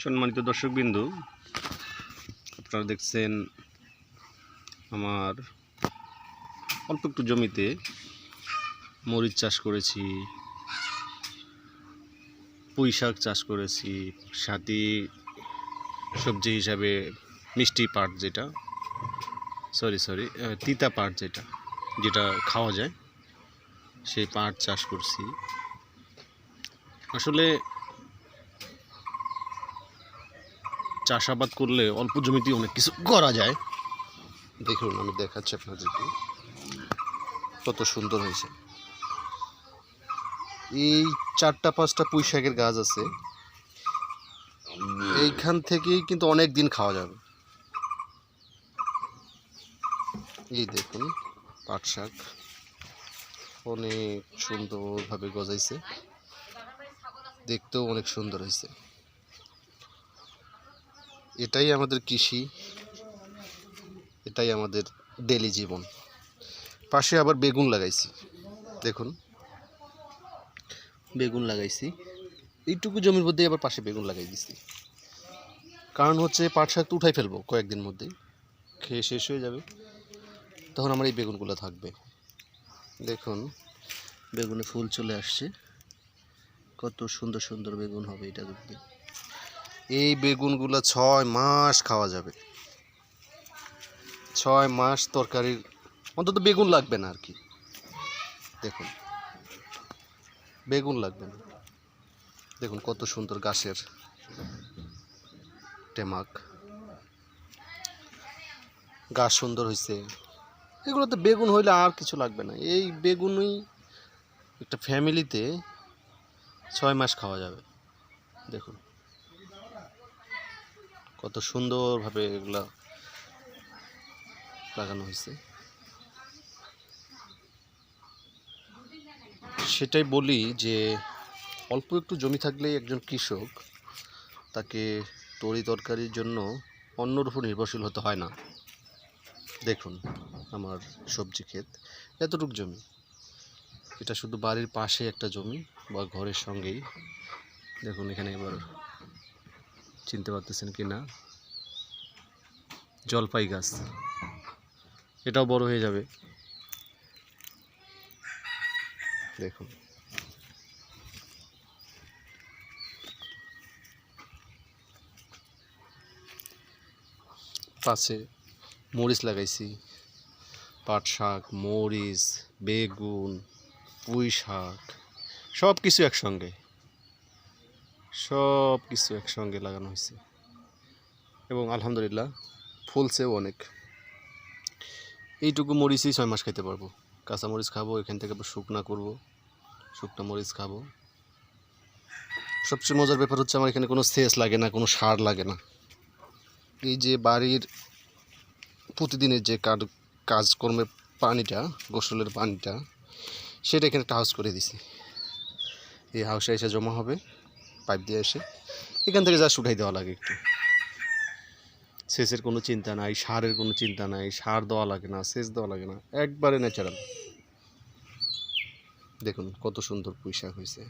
সম্মানিত দর্শকবিন্দু, আপনারা দেখছেন আমার অল্প একটু জমিতে মরিচ চাষ করেছি, পুঁই শাক চাষ করেছি, সাথে সবজি হিসাবে মিষ্টি পাট যেটা সরি সরি তিতা পাট যেটা যেটা খাওয়া যায়, সেই পাট চাষ করছি। আসলে চাষাবাদ করলে অল্প জমিতে অনেক কিছু করা যায়। দেখুন, আমি দেখাচ্ছি আপনাদেরকে। কত সুন্দর হয়েছে। এই চারটা, পাঁচটা পুঁই শাকের গাছ আছে। এইখান থেকেই কিন্তু অনেক দিন খাওয়া যাবে। এই দেখুন, পাট শাক। অনেক সুন্দরভাবে গজাইছে। দেখতেও অনেক সুন্দর হয়েছে। এটাই আমাদের কৃষি এটাই আমাদের ডেলি জীবন। পাশে আবার বেগুন লাগাইছি দেখুন। বেগুন লাগাইছি। এইটুকু জমির মধ্যেই আবার পাশে বেগুন লাগাই দিছি। কারণ হচ্ছে পাট শাক তো উঠাই ফেলব কয়েকদিন মধ্যেই খেয়ে শেষ হয়ে যাবে। তখন আমার এই বেগুনগুলো থাকবে। দেখুন। বেগুনে ফুল চলে আসছে। কত সুন্দর সুন্দর বেগুন হবে এটা দেখতে। এই বেগুনগুলো ছয় মাস খাওয়া যাবে। ছয় মাস তরকারির অন্তত বেগুন লাগবে না আর কি দেখুন, বেগুন লাগবে না। দেখুন কত সুন্দর গাছের টেমাক। গাছ সুন্দর হয়েছে এগুলোতে বেগুন হইলে আর কিছু লাগবে না। এই বেগুনই একটা ফ্যামিলিতে ছয় মাস খাওয়া যাবে। দেখুন। কত সুন্দরভাবে এগুলা লাগানো হয়েছে। সেটাই বলি যে অল্প একটু জমি থাকলে একজন কৃষক তাকে তরি তরকারির জন্য অন্যর উপর নির্ভরশীল হতে হয় না। দেখুন আমার সবজি ক্ষেত, এতটুক জমি। এটা শুধু বাড়ির পাশে একটা জমি বা ঘরের সঙ্গেই। দেখুন এখানে এবার চিনতে পারতেছেন কি না? জলপাই গাছ। এটাও বড় হয়ে যাবে। দেখুন। পাশে মরিচ লাগাইছি। পাট শাক, মরিচ, বেগুন, পুঁই শাক সব কিছু একসঙ্গে। সব কিছু একসঙ্গে লাগানো হয়েছে। এবং আলহামদুলিল্লাহ ফুলছেও অনেক। এইটুকু মরিচই ছয় মাস খেতে পারব। কাঁচা মরিচ খাব, এখান থেকে শুকনা করব। শুকনা মরিচ খাব। সবচেয়ে মজার ব্যাপার হচ্ছে আমার এখানে কোনো সেচ লাগে না, কোনো সার লাগে না। এই যে বাড়ির প্রতিদিনের যে কাজ কাজকর্মের পানিটা, গোসলের পানিটা, সেটা এখানে একটা হাউস করে দিছি। এই হাউসে এসে জমা হবে। পাইপ দিয়ে এসে এখান থেকে যা উঠাই দেওয়া লাগে একটু। সেচের কোনো চিন্তা নাই, সারের কোনো চিন্তা নাই, সার দেওয়া লাগে না, সেচ দেওয়া লাগে না, একবারে ন্যাচারাল দেখুন কত সুন্দর শাক হয়েছে।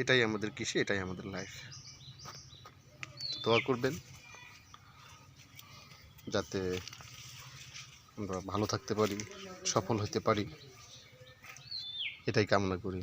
এটাই আমাদের কৃষি, এটাই আমাদের লাইফ দোয়া করবেন, যাতে আমরা ভালো থাকতে পারি, সফল হতে পারি। এটাই কামনা করি।